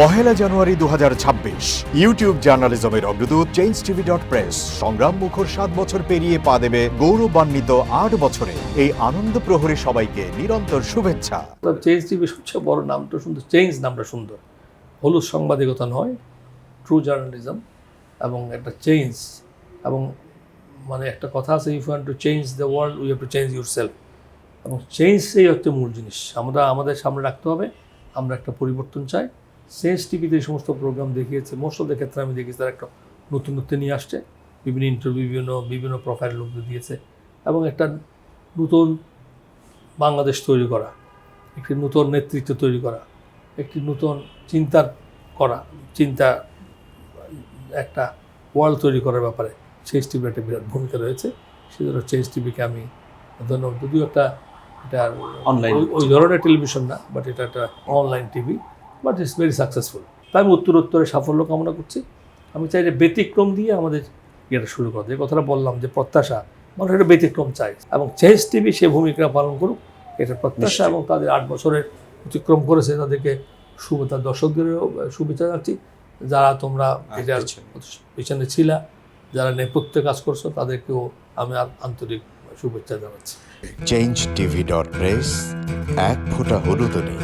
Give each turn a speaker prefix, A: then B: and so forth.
A: পহেলা জানুয়ারি দু হাজার ছাব্বিশ। ইউটিউব জার্নালিজমের অগ্রদূত চেঞ্জ টিভি ডট প্রেস সংগ্রাম মুখর সাত বছর পেরিয়ে পা দেবে গৌরবান্বিত আট বছরে। এই আনন্দ প্রহরী সবাইকে নিরন্তর শুভেচ্ছা।
B: চেঞ্জ টিভি সবচেয়ে বড় নামটা সুন্দর চেঞ্জ নামটা সুন্দর। হলুদ সাংবাদিকতা নয় ট্রু জার্নালিজম এবং একটা চেঞ্জ এবং মানে একটা কথা আছে if want to change the world we have to change your yourself চেঞ্জটাই হচ্ছে মূল জিনিস। আমরা, আমাদের সামনে রাখতে হবে, আমরা একটা পরিবর্তন চাই। চেঞ্জ টিভিতে এই সমস্ত প্রোগ্রাম দেখিয়েছে। মোস্ট অফ দ্য ক্ষেত্রে আমি দেখেছি তারা একটা নতুন নতুনত্ব নিয়ে আসছে। বিভিন্ন ইন্টারভিউ বিভিন্ন বিভিন্ন প্রোফাইল লোকদের দিয়েছে। এবং একটা নতুন বাংলাদেশ তৈরি করা একটি নতুন নেতৃত্ব তৈরি করা একটি নতুন চিন্তার করা চিন্তা একটা ওয়ার্ল্ড তৈরি করার ব্যাপারে চেঞ্জ টিভির একটা বিরাট ভূমিকা রয়েছে। সেজন্য চেঞ্জ টিভিকে আমি ধন্যবাদ। যদিও একটা এটা. ওই- ওই ধরনের টেলিভিশন না বাট এটা একটা online TV but it's very successful. তাই আমি উত্তরোত্তরে সাফল্য কামনা করছি। আমি চাই যে ব্যতিক্রম দিয়ে আমাদের ইয়েটা শুরু করতে যে কথাটা বললাম যে প্রত্যাশা মানুষ একটা ব্যতিক্রম চাই এবং চেঞ্জ টিভি সে ভূমিকা পালন করুক এটা প্রত্যাশা এবং তাদের আট বছরের অতিক্রম করেছে তাদেরকে শুভেচ্ছা দর্শকদেরও শুভেচ্ছা জানাচ্ছি। যারা তোমরা এটার পিছনে ছিলা যারা নেপথ্যে কাজ করছ তাদেরকেও আমি আন্তরিক শুভেচ্ছা জানাচ্ছি।
A: চেঞ্জ টিভি ডট প্রেস এক ফোঁটা হলুদ নেই।